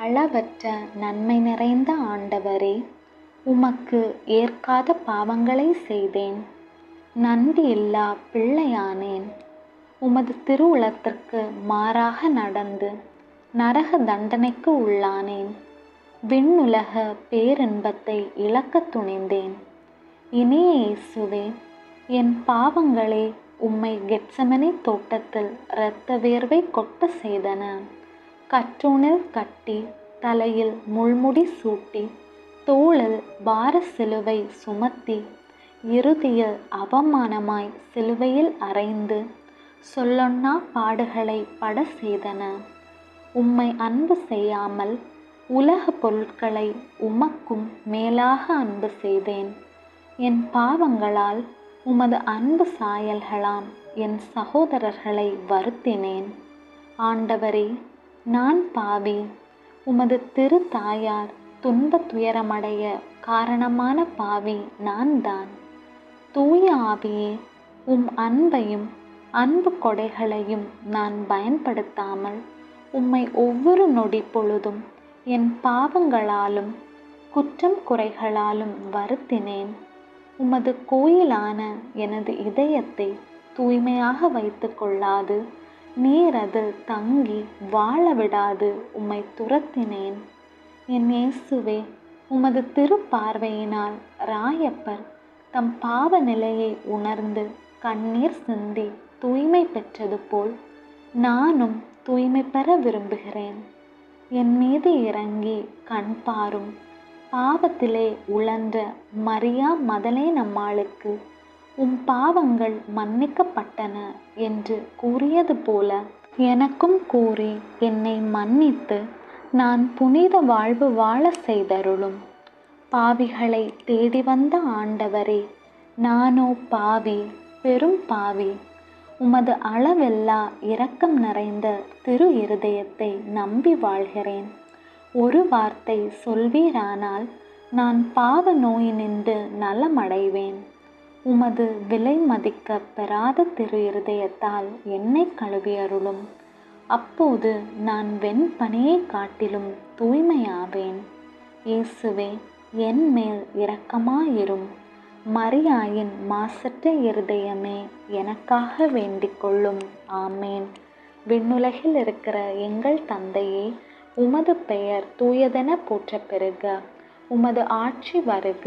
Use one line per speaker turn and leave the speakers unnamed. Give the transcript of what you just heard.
அளவற்ற நன்மை நிறைந்த ஆண்டவரே உமக்கு ஏற்காத பாவங்களை செய்தேன். நன்றியில்லா பிள்ளையானேன். உமது திருவுளத்திற்கு மாறாக நடந்து நரக தண்டனைக்கு உள்ளானேன். விண்ணுலக பேரின்பத்தை இழக்கத் துணிந்தேன். இனிய இயேசுவே என் பாவங்களே உம்மை கெட்சமனி தோட்டத்தில் இரத்த வேர்வை கொட்ட செய்தன. கற்றுணில் கட்டி தலையில் முள்முடி சூட்டி தோளில் பார சிலுவை சுமத்தி இறுதியில் அவமானமாய் சிலுவையில் அறைந்து சொல்லொன்னா பாடுகளை பட செய்தன. உம்மை அன்பு செய்யாமல் உலக பொருட்களை உமக்கும் மேலாக அன்பு செய்தேன். என் பாவங்களால் உமது அன்பு சாயல்களாம் என் சகோதரர்களை வருத்தினேன். ஆண்டவரே நான் பாவி. உமது திரு தாயார் துன்ப துயரமடைய காரணமான பாவி நான் தான் தூய ஆவியே உம் அன்பையும் அன்பு கொடைகளையும் நான் பயன்படுத்தாமல் உம்மை ஒவ்வொரு நொடி பொழுதும் என் பாவங்களாலும் குற்றம் குறைகளாலும் வருத்தினேன். உமது கோயிலான எனது இதயத்தை தூய்மையாக வைத்து கொள்ளாது. நீர் அதில் தங்கி வாழ விடாது உம்மை துரத்தினேன். என் இயேசுவே உமது திருப்பார்வையினால் ராயப்பர் தம் பாவ நிலையை உணர்ந்து கண்ணீர் சிந்தி தூய்மை பெற்றது போல் நானும் தூய்மை பெற விரும்புகிறேன். என் மீது இறங்கி கண் பாரும் பாவத்திலே உழன்ற மரியா மதலே நம்மாளுக்கு உம் பாவங்கள் மன்னிக்கப்பட்டன என்று கூறியது போல எனக்கும் கூறி என்னை மன்னித்து நான் புனித வாழ்வு வாழ செய்தருளும். பாவிகளை தேடி வந்த ஆண்டவரே நானோ பாவி பெரும் பாவி உமது அளவெல்லா இரக்கம் நிறைந்த திரு இருதயத்தை நம்பி வாழ்கிறேன். ஒரு வார்த்தை சொல்வீரானால் நான் பாவ நோயினின்று நலமடைவேன். உமது விலை மதிக்க பெறாத திரு இருதயத்தால் என்னை கழுவியருளும் அப்போது நான் வெண்பனையை காட்டிலும் தூய்மையாவேன். இயேசுவே என் மேல் இரக்கமாயிரும். மரியாயின் மாசற்ற இருதயமே எனக்காக வேண்டிக்கொள்ளும் ஆமேன். விண்ணுலகில் இருக்கிற எங்கள் தந்தையே உமது பெயர் தூயதென போற்ற பெறுக. உமது ஆட்சி வருக.